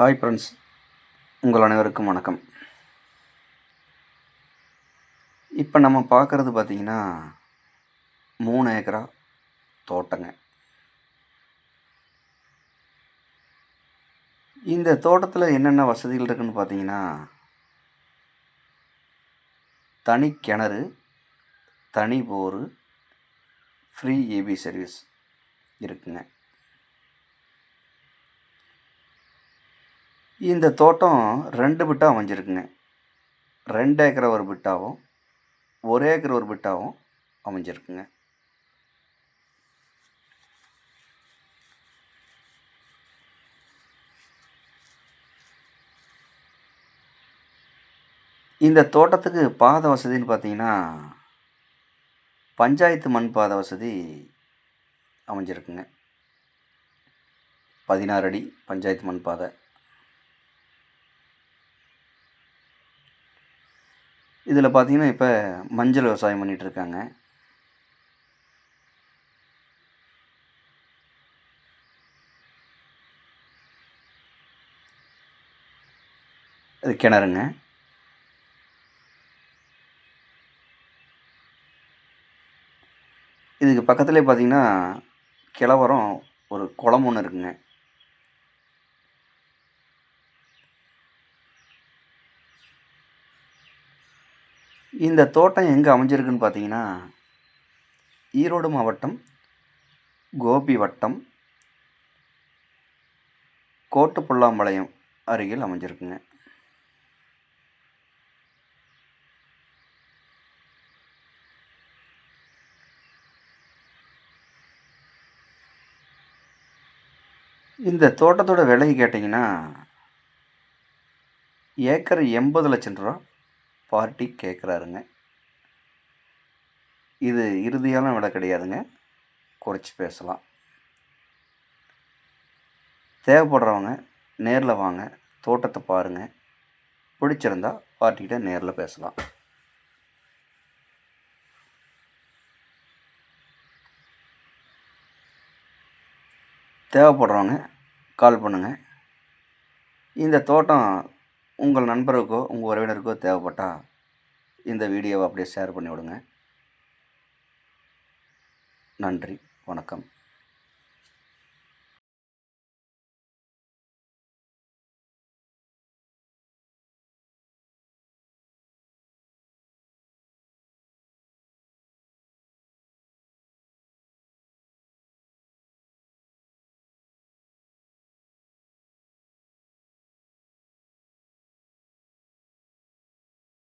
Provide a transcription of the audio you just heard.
Hi friends உங்கள் அனைவருக்கும் வணக்கம். இப்போ நம்ம பார்க்குறது பார்த்திங்கன்னா மூணு ஏக்கரா தோட்டங்க. இந்த தோட்டத்தில் என்னென்ன வசதிகள் இருக்குதுன்னு பார்த்தீங்கன்னா தனி கிணறு தனி போரு ஃப்ரீ ஏபி சர்வீஸ் இருக்குங்க. இந்த தோட்டம் ரெண்டு பிட்டாக அமைஞ்சிருக்குங்க. ரெண்டு ஏக்கர் ஒரு பிட்டாகவும் ஒரு ஏக்கர் ஒரு பிட்டாகவும் அமைஞ்சிருக்குங்க. இந்த தோட்டத்துக்கு பாதை வசதின்னு பார்த்தீங்கன்னா பஞ்சாயத்து மண் பாதை வசதி அமைஞ்சிருக்குங்க. பதினாறு அடி பஞ்சாயத்து மண் பாதை. இதில் பார்த்தீங்கன்னா இப்போ மஞ்சள் விவசாயம் பண்ணிட்டு இருக்காங்க கிணறுங்க. இதுக்கு பக்கத்துலேயே பார்த்தீங்கன்னா கிழவரம் ஒரு குளம் ஒன்று இருக்குங்க. இந்த தோட்டம் எங்கே அமைஞ்சிருக்குன்னு பார்த்தீங்கன்னா ஈரோடு மாவட்டம் கோபி வட்டம் கோட்டுப்புல்லாம்பாளையம் அருகில் அமைஞ்சிருக்குங்க. இந்த தோட்டத்தோட விலை கேட்டிங்கன்னா ஏக்கர் எண்பது லட்சம் ரூபா பார்ட்டி கேட்குறாருங்க. இது இறுதியான விலை கிடையாதுங்க. குறைச்சி பேசலாம். தேவைப்படுறவங்க நேரில் வாங்க. தோட்டத்தை பாருங்கள் பிடிச்சிருந்தா பார்ட்டிக்கிட்ட நேரில் பேசலாம். தேவைப்படுறவங்க கால் பண்ணுங்கள் இந்த தோட்டம் உங்கள் நண்பருக்கோ உங்கள் உறவினருக்கோ தேவைப்பட்டால் இந்த வீடியோவை அப்படியே ஷேர் பண்ணிவிடுங்க. நன்றி வணக்கம்.